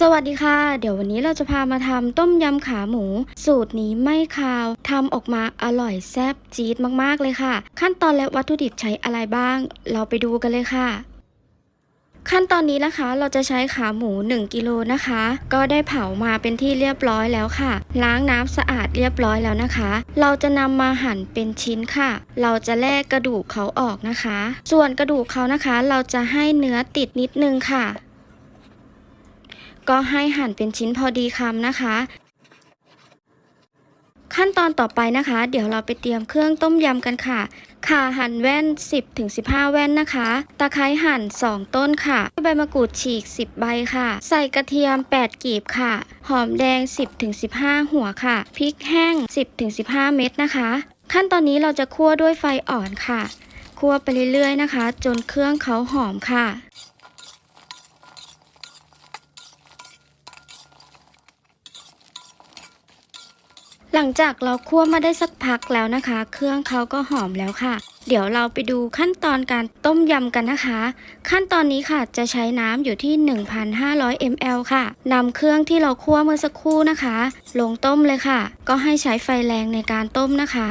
สวัสดีค่ะ เดี๋ยววันนี้เราจะพามาทำต้มยำขาหมู สูตรนี้ไม่คาวทำออกมาอร่อยแซ่บจี๊ดมากๆเลยค่ะ ขั้นตอนและวัตถุดิบใช้อะไรบ้าง เราไปดูกันเลยค่ะ ขั้นตอนนี้นะคะเราจะใช้ขาหมู 1กิโลนะคะ ก็ได้เผามาเป็นที่เรียบร้อยแล้วค่ะ ล้างน้ำสะอาดเรียบร้อยแล้วนะคะ เราจะนำมาหั่นเป็นชิ้นค่ะ เราจะแลกกระดูกเขาออกนะคะ ส่วนกระดูกเขานะคะ เราจะให้เนื้อติดนิดนึงค่ะ ก็ให้หั่นเป็นชิ้นพอดีคำนะคะ ขั้นตอนต่อไปนะคะ เดี๋ยวเราไปเตรียมเครื่องต้มยำกันค่ะข่าหั่นแว่น 10-15 แว่นนะคะ ตะไคร้หั่น 2 ต้นค่ะ ใบมะกรูดฉีก 10 ใบค่ะ ใส่กระเทียม 8 กีบค่ะ หอมแดง 10-15 หัวค่ะ พริกแห้ง 10-15 เม็ดนะคะ ขั้นตอนนี้เราจะคั่วด้วยไฟอ่อนค่ะ คั่วไปเรื่อยๆนะคะ จนเครื่องเขาหอมค่ะ หลังจากเราคั่วมาได้สักพักแล้วนะคะ เครื่องเขาก็หอมแล้วค่ะ เดี๋ยวเราไปดูขั้นตอนการต้มยำกันนะคะ ขั้นตอนนี้ค่ะจะใช้น้ำอยู่ที่ 1,500 ml ค่ะนำเครื่องที่เราคั่วเมื่อสักครู่นะคะ ลงต้มเลยค่ะ ก็ให้ใช้ไฟแรงในการต้มนะคะ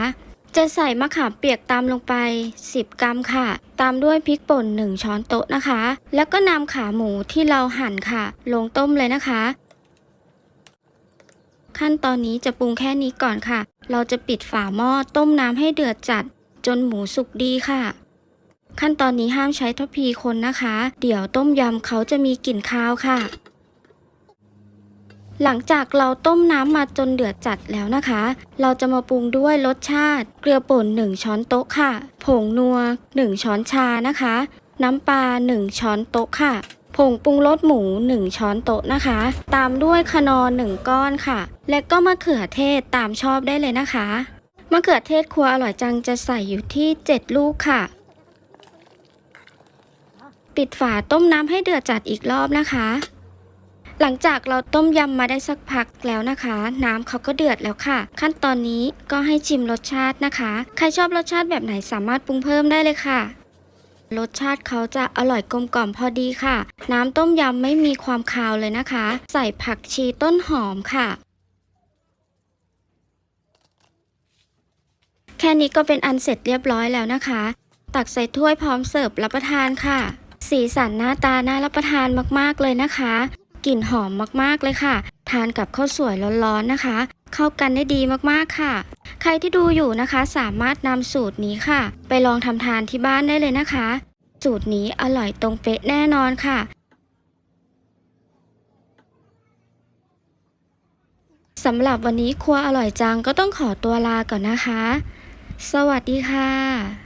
จะใส่มะขามเปียกตามลงไป 10 กรัมค่ะ ตามด้วยพริกป่น 1 ช้อนโต๊ะนะคะ แล้วก็นำขาหมูที่เราหั่นค่ะ ลงต้มเลยนะคะ ขั้นตอนนี้จะปรุงแค่นี้ก่อนค่ะ เราจะปิดฝาหม้อต้มน้ำให้เดือดจัด จนหมูสุกดีค่ะ ขั้นตอนนี้ห้ามใช้ทัพพีคนนะคะ เดี๋ยวต้มยำเขาจะมีกลิ่นคาวค่ะ หลังจากเราต้มน้ำมาจนเดือดจัดแล้วนะคะ เราจะมาปรุงด้วยรสชาติ เกลือป่น 1 ช้อนโต๊ะค่ะ ผงนัว 1 ช้อนชานะคะ น้ำปลา 1 ช้อนโต๊ะค่ะ ผงปรุงรสหมู 1 ช้อนโต๊ะนะคะ ตามด้วยคนอร์1ก้อนค่ะ และก็มะเขือเทศตามชอบได้เลยนะคะมะเขือเทศครัวอร่อยจังจะใส่อยู่ที่ 7 ลูกค่ะ ปิดฝาต้มน้ำให้เดือดจัดอีกรอบนะคะ หลังจากเราต้มยำมาได้สักพักแล้วนะคะ น้ำเขาก็เดือดแล้วค่ะ ขั้นตอนนี้ก็ให้ชิมรสชาตินะคะ ใครชอบรสชาติแบบไหนสามารถปรุงเพิ่มได้เลยค่ะ รสชาติเขาจะอร่อยกลมกล่อมพอดีค่ะ น้ำต้มยำไม่มีความคาวเลยนะคะ ใส่ผักชีต้นหอมค่ะ แค่นี้ก็เป็นอันเสร็จเรียบร้อยแล้วนะคะ ตักใส่ถ้วยพร้อมเสิร์ฟรับประทานค่ะ สีสันหน้าตาน่ารับประทานมากๆเลยนะคะ กลิ่นหอมมากๆเลยค่ะ ทานกับข้าวสวยร้อนๆนะคะ เข้ากันได้ดีมากๆค่ะ ใครที่ดูอยู่นะคะสามารถนำสูตรนี้ค่ะ ไปลองทำทานที่บ้านได้เลยนะคะ สูตรนี้อร่อยตรงเป๊ะแน่นอนค่ะสำหรับวันนี้ครัวอร่อยจังก็ต้องขอตัวลาก่อนนะคะ สวัสดีค่ะ